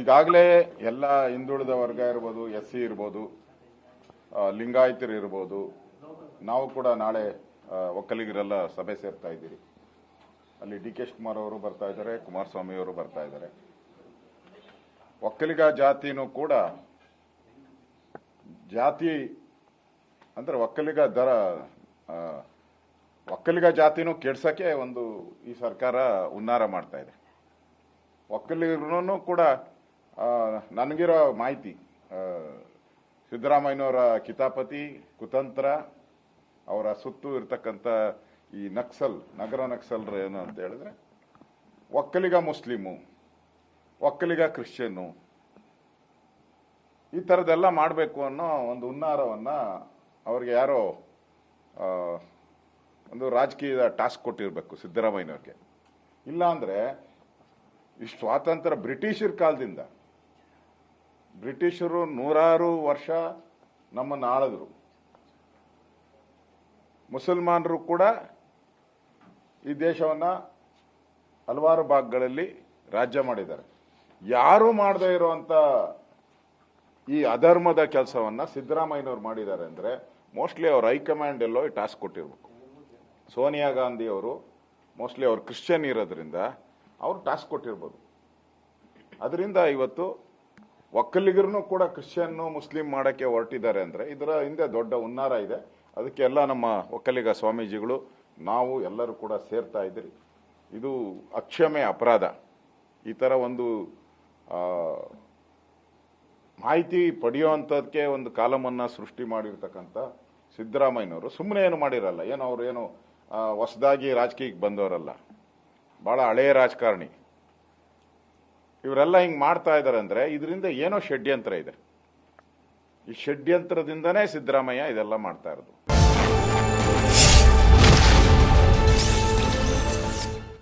ಈಗಾಗಲೇ ಎಲ್ಲ ಹಿಂದುಳಿದ ವರ್ಗ ಇರ್ಬೋದು ಎಸ್ ಸಿ ಇರ್ಬೋದು ಲಿಂಗಾಯತರು ಇರ್ಬೋದು, ನಾವು ಕೂಡ ನಾಳೆ ಒಕ್ಕಲಿಗರೆಲ್ಲ ಸಭೆ ಸೇರ್ತಾ ಇದ್ದೀರಿ. ಅಲ್ಲಿ ಡಿ ಕೆ ಶಿವಕುಮಾರ್ ಅವರು ಬರ್ತಾ ಇದ್ದಾರೆ, ಕುಮಾರಸ್ವಾಮಿ ಅವರು ಬರ್ತಾ ಇದ್ದಾರೆ. ಒಕ್ಕಲಿಗ ಜಾತಿನೂ ಕೂಡ ಜಾತಿ, ಅಂದ್ರೆ ಒಕ್ಕಲಿಗ ದರ ಒಕ್ಕಲಿಗ ಜಾತಿನೂ ಕೆಡ್ಸೋಕ್ಕೆ ಒಂದು ಈ ಸರ್ಕಾರ ಹುನ್ನಾರ ಮಾಡ್ತಾ ಇದೆ. ಒಕ್ಕಲಿಗರು ಕೂಡ ನನಗಿರೋ ಮಾಹಿತಿ ಸಿದ್ದರಾಮಯ್ಯನವರ ಕಿತಾಪತಿ, ಕುತಂತ್ರ, ಅವರ ಸುತ್ತು ಇರ್ತಕ್ಕಂಥ ಈ ನಕ್ಸಲ್, ನಗರ ನಕ್ಸಲ್ರು ಏನು ಅಂತ ಹೇಳಿದ್ರೆ, ಒಕ್ಕಲಿಗ ಮುಸ್ಲಿಮು, ಒಕ್ಕಲಿಗ ಕ್ರಿಶ್ಚಿಯನ್ನು ಈ ಥರದ್ದೆಲ್ಲ ಮಾಡಬೇಕು ಅನ್ನೋ ಒಂದು ಹುನ್ನಾರವನ್ನು ಅವ್ರಿಗೆ ಯಾರೋ ಒಂದು ರಾಜಕೀಯದ ಟಾಸ್ಕ್ ಕೊಟ್ಟಿರಬೇಕು ಸಿದ್ದರಾಮಯ್ಯನವ್ರಿಗೆ. ಇಲ್ಲ ಅಂದ್ರೆ ಈ ಸ್ವಾತಂತ್ರ್ಯ ಬ್ರಿಟಿಷರ ಕಾಲದಿಂದ ಬ್ರಿಟಿಷರು ನೂರಾರು ವರ್ಷ ನಮ್ಮನ್ನು ಆಳಿದ್ರು ಮುಸಲ್ಮಾನರು ಕೂಡ ಈ ದೇಶವನ್ನ ಹಲವಾರು ಭಾಗಗಳಲ್ಲಿ ರಾಜ್ಯ ಮಾಡಿದ್ದಾರೆ. ಯಾರು ಮಾಡದೇ ಇರುವಂತ ಈ ಅಧರ್ಮದ ಕೆಲಸವನ್ನ ಸಿದ್ದರಾಮಯ್ಯನವ್ರು ಮಾಡಿದ್ದಾರೆ ಅಂದ್ರೆ ಮೋಸ್ಟ್ಲಿ ಅವ್ರ ಹೈಕಮಾಂಡ್ ಎಲ್ಲೋ ಈ ಟಾಸ್ಕ್ ಕೊಟ್ಟಿರ್ಬೇಕು. ಸೋನಿಯಾ ಗಾಂಧಿ ಅವರು ಮೋಸ್ಟ್ಲಿ ಅವ್ರು ಕ್ರಿಶ್ಚಿಯನ್ ಇರೋದ್ರಿಂದ ಅವರು ಟಾಸ್ಕ್ ಕೊಟ್ಟಿರ್ಬೋದು. ಅದರಿಂದ ಇವತ್ತು ಒಕ್ಕಲಿಗರನ್ನು ಕೂಡ ಕ್ರಿಶ್ಚಿಯನ್ನು ಮುಸ್ಲಿಂ ಮಾಡಕ್ಕೆ ಹೊರಟಿದ್ದಾರೆ ಅಂದ್ರೆ ಇದರ ಹಿಂದೆ ದೊಡ್ಡ ಹುನ್ನಾರ ಇದೆ. ಅದಕ್ಕೆಲ್ಲ ನಮ್ಮ ಒಕ್ಕಲಿಗ ಸ್ವಾಮೀಜಿಗಳು, ನಾವು ಎಲ್ಲರೂ ಕೂಡ ಸೇರ್ತಾ ಇದ್ದೀರಿ. ಇದು ಅಕ್ಷಮೆ ಅಪರಾಧ. ಈ ಥರ ಒಂದು ಮಾಹಿತಿ ಪಡೆಯುವಂಥದ್ದಕ್ಕೆ ಒಂದು ಕಾಲಮನ್ನ ಸೃಷ್ಟಿ ಮಾಡಿರ್ತಕ್ಕಂಥ ಸಿದ್ದರಾಮಯ್ಯನವರು ಸುಮ್ಮನೆ ಏನು ಮಾಡಿರಲ್ಲ. ಏನು ಅವರು ಏನು ಹೊಸದಾಗಿ ರಾಜಕೀಯಕ್ಕೆ ಬಂದವರಲ್ಲ. ಬಹಳ ಹಳೆಯ ರಾಜಕಾರಣಿ. ಇವರೆಲ್ಲ ಹಿಂಗೆ ಮಾಡ್ತಾ ಇದ್ದಾರೆ ಅಂದರೆ ಇದರಿಂದ ಏನೋ ಷಡ್ಯಂತ್ರ ಇದೆ. ಈ ಷಡ್ಯಂತ್ರದಿಂದನೇ ಸಿದ್ದರಾಮಯ್ಯ ಇದೆಲ್ಲ ಮಾಡ್ತಾ ಇರೋದು.